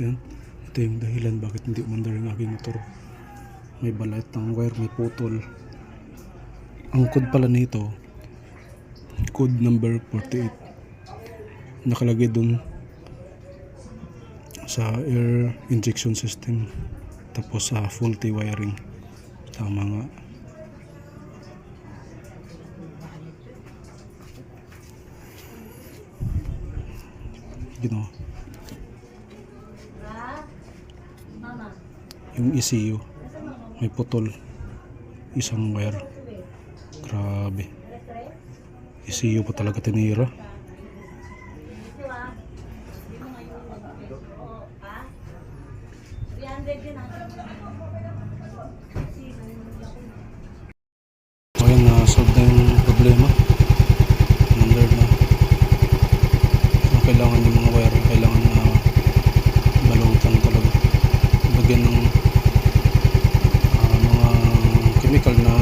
Yan. Ito yung dahilan bakit hindi umandar yung aking motor. May balat ng wire, may putol. Ang code pala nito, code number 48. Nakalagay dun sa air injection system. Tapos sa faulty wiring. Tama nga. Gino. Yung ECU. May putol. Isang wire. Grabe. ECU pa talaga tinira. So na-solve na yung problema. Number na. So, kailangan yung mga wire, kailangan na balutan talaga.